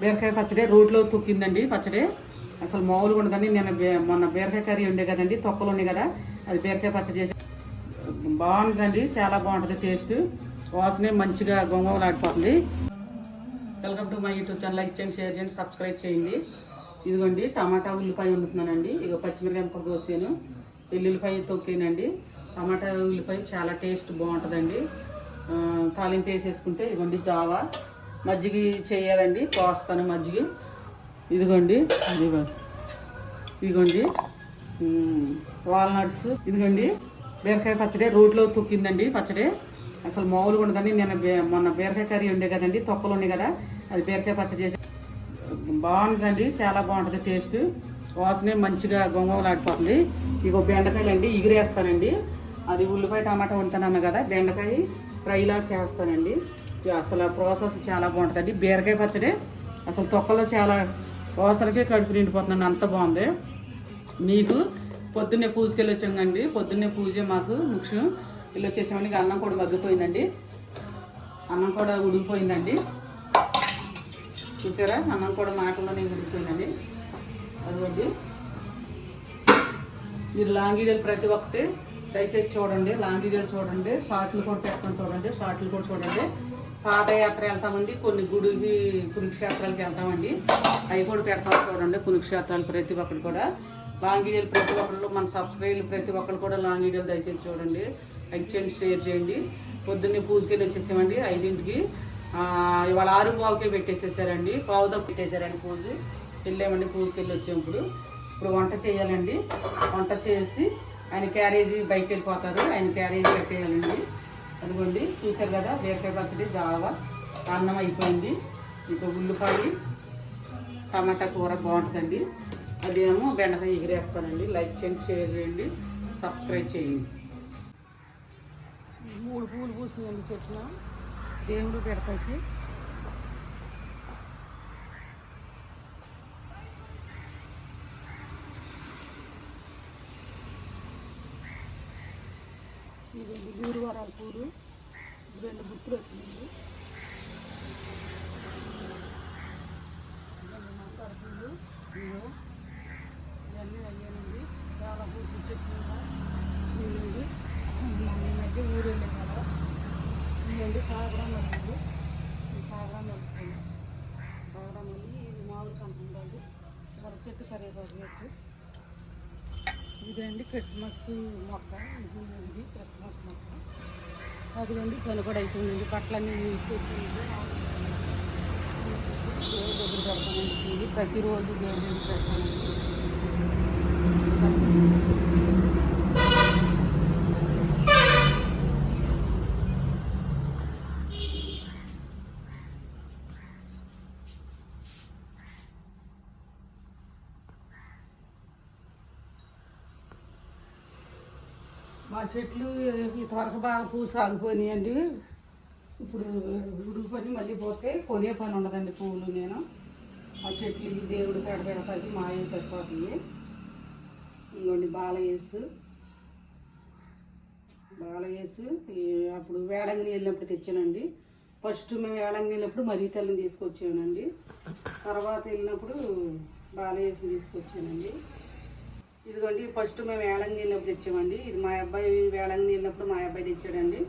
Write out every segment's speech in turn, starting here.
బీరకాయ పచ్చడి రోడ్లో తొక్కిందండి పచ్చడి. అసలు మామూలుగా ఉండదండి. నేను బే- మొన్న బీరకాయ కర్రీ ఉండే కదండి తొక్కలు ఉన్నాయి కదా అది బీరకాయ పచ్చడి చేసి బాగుంటుందండి చాలా బాగుంటుంది టేస్ట్. వాసనే మంచిగా గొంగలాడిపోతుంది. Welcome to my YouTube channel. Like చేయండి షేర్ చేయండి సబ్స్క్రైబ్ చేయండి. ఇదిగోండి టమాటా ఉల్లిపాయ వండుతున్నానండి. ఇక పచ్చిమిరకాయ ముక్కలు కోసాను. వెల్లుల్లిపాయ తొక్కేనండి. టమాటా ఉల్లిపాయ చాలా టేస్ట్ బాగుంటుందండి. తాలింపు వేసేసుకుంటే ఇదిగోండి జావా. మజ్జిగ చేయాలండి. పోస్తాను మజ్జిగ. ఇదిగోండి ఇదిగోండి. వాల్నట్స్. ఇదిగోండి. బీరకాయ పచ్చడి రోట్లో తొక్కిందండి పచ్చడి. అసలు మామూలుగా ఉండదండి. నేను బే- మొన్న బీరకాయ కర్రీ ఉండే కదండి. తొక్కలు ఉన్నాయి కదా. అది బీరకాయ పచ్చడి చేసి బాగుంటుందండి. చాలా బాగుంటుంది టేస్ట్. వాసనే మంచిగా గొంగలాడిపోతుంది ఇగో బెండకాయలు అండి ఎగిరేస్తానండి అది ఉల్లిపాయ టమాటా ఉంటానన్న కదా. బెండకాయ ఫ్రైలా చేస్తానండి. అసలు ప్రాసెస్ చాలా బాగుంటుందండి. బీరకాయ పచ్చడి. అసలు తొక్కలో చాలా వాసనకే కడుపు నిండిపోతుందండి. అంత బాగుంది. మీకు పొద్దున్నే పూజకెళ్ళి వచ్చామండి పొద్దున్నే పూజ మాకు ముఖ్యం. వెళ్ళి వచ్చేసామండి. అన్నం కూడా మగ్గిపోయిందండి. అన్నం కూడా ఉడికిపోయిందండి. చూసారా? అన్నం కూడా మాటలోనే ఉడికిపోయిందండి. అదిగోండి. మీరు లాంగ్ వీడియోలు ప్రతి ఒక్కటి దయచేసి చూడండి. లాంగ్ వీడియోలు చూడండి. షార్ట్లు కూడా పెట్టుకొని చూడండి. షార్ట్లు కూడా చూడండి. పాదయాత్ర వెళ్తామండి. కొన్ని గుడికి పుణ్యక్షేత్రాలకు వెళ్తామండి. అవి కూడా పెడతాం చూడండి పుణ్యక్షేత్రాలు ప్రతి ఒక్కరు కూడా. లాంగ్ వీడియోలు ప్రతి ఒక్కరు మన సబ్స్క్రైబర్లు ప్రతి ఒక్కరు కూడా లాంగ్ వీడియోలు దయచేసి చూడండి. లైక్ చేయండి షేర్ చేయండి. పొద్దున్నే పూజకెళ్ళి వచ్చేసామండి ఐదింటికి. ఇవాళ ఆరు పావుకే పెట్టేసేసారండి. పావుతో పెట్టేశారండి పూజ. వెళ్ళామండి పూజకెళ్ళి వచ్చేప్పుడు. ఇప్పుడు వంట చేయాలండి. వంట చేసి ఆయన క్యారేజీ బయటకు వెళ్ళిపోతారు. ఆయన క్యారేజీ కట్టేయాలండి. అదిగోండి చూశారు కదా బీరకాయ పచ్చడి జావా అన్నం అయిపోయింది. ఇంకా ఉల్లిపాయ టమాటా కూర బాగుంటుందండి. అదేమో బెండకాయ ఎగిరేస్తానండి. లైక్ చేయండి షేర్ చేయండి సబ్స్క్రైబ్ చేయండి. మూడు పూలు పూసిందండి చెట్లు దేవుడు పెడతాయి ఇదండి గురువారాల పూలు. రెండు గుర్తులు వచ్చినాయండి ఇదండి మందార పూలు. ఇదిగో. ఇవన్నీ అయ్యానండి చాలా పూలు చెట్లు ఇదండి ఈ మధ్య ఊరు వెళ్ళే కదా. ఇదండి కాగడం మల్లి ఈ కాగడం మల్లి కాగడం మల్లి ఇది మామిడి కంటుందండి వర చెట్టు కరివేపాకు చెట్టు ఇదండి క్రిస్మస్ మొక్క. ఇది ఇది క్రిస్మస్ మొక్క. అదిగోండి పని కూడా అవుతుందండి బట్టలన్నీ దేవుడి దగ్గర పెడతానండి. ప్రతిరోజు దేవుడి దగ్గర పెడతానండి. మా చెట్లు ఈ బాగా పూలు సాగిపోయినాయండి. ఇప్పుడు ఉడికిపోయి మళ్ళీ పోతే కొనే పని ఉండదండి పువ్వులు నేను. ఆ చెట్లు దేవుడు పెడ పెడతాకి మా సరిపోతుంది. ఇంకోండి బాలయేసు. బాలయేసు అప్పుడు వేడంగిని వెళ్ళినప్పుడు తెచ్చానండి. ఫస్ట్ మేము వేడంగిని వెళ్ళినప్పుడు మరీ తల్లిని తీసుకొచ్చానండి తర్వాత వెళ్ళినప్పుడు బాలయేసుని తీసుకొచ్చానండి. ఇదిగోండి ఫస్ట్ మేము వేలంగి వెళ్ళినప్పుడు తెచ్చామండి. ఇది మా అబ్బాయి వేలంగి వెళ్ళినప్పుడు మా అబ్బాయి తెచ్చాడండి.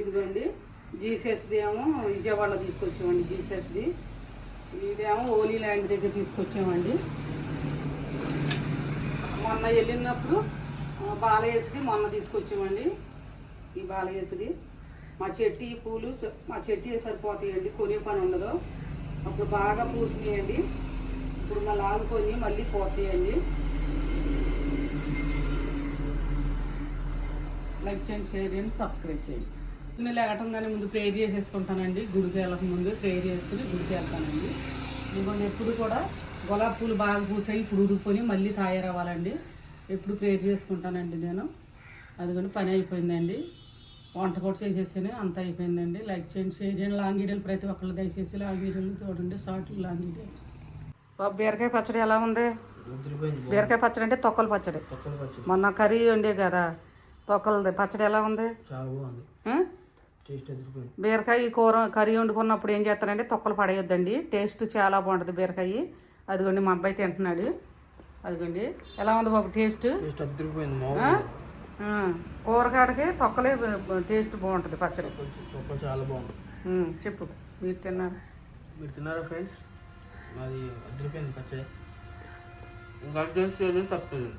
ఇదిగోండి జీసెస్ది ఏమో విజయవాడలో తీసుకొచ్చామండి జీసెస్ది. ఇదేమో ఓలీ ల్యాండ్ దగ్గర తీసుకొచ్చామండి. మొన్న వెళ్ళినప్పుడు బాలయేసుది మొన్న తీసుకొచ్చామండి. ఈ బాలయేసుది మా చెట్టు ఈ పూలు మా చెట్టు సరిపోతాయండి? కొనే పని ఉండదు. అప్పుడు బాగా పూసినాయండి. ఇప్పుడు మళ్ళీ ఆగుకొని మళ్ళీ పోతాయండి. లైక్ చేయండి షేర్ చేయండి సబ్స్క్రైబ్ చేయండి. నేను లేకటంగానే ముందు ప్రేర్ చేసేసుకుంటానండి. గుడికి వెళ్ళక ముందు ప్రేర్ చేసుకుని గుడికి వెళ్తానండి ఇంకొన్ని ఎప్పుడు కూడా గులాబీ పూలు బాగా పూసాయి ఇప్పుడు ఉడుకొని మళ్ళీ తయారవ్వాలండి. ఎప్పుడు ప్రేర్ చేసుకుంటానండి నేను. అదిగోండి పని అయిపోయిందండి. వంట కూడా చేసేసాను అంత అయిపోయిందండి. లైక్ చేయండి షేర్ చేయండి లాంగ్ వీడియోలు ప్రతి ఒక్కళ్ళు దయచేసి లాంగ్ వీడియోలు చూడండి షార్ట్లు లాంగ్ వీడియోలు. బాబు బీరకాయ పచ్చడి ఎలా ఉంది? బీరకాయ పచ్చడి అంటే తొక్కల పచ్చడి. మొన్న కర్రీ ఉండే కదా. తొక్కలది పచ్చడి ఎలా ఉంది? బీరకాయ కూర కర్రీ వండుకున్నప్పుడు ఏం చేస్తారంటే తొక్కలు పడేయొద్దండి. టేస్ట్ చాలా బాగుంటుంది బీరకాయ. అదిగోండి మా అబ్బాయి తింటున్నాడు. అదిగోండి. ఎలా ఉంది బాబు టేస్ట్? కూరగాడకి తొక్కలే టేస్ట్ బాగుంటుంది పచ్చడి. చాలా ఉమ్, చెప్పు. మీరు తిన్నారు. మీరు తిన్నారా ఫ్రెండ్స్? మాది అదిరిపోయింది పచ్చడి. ఇంకా చెప్తుంది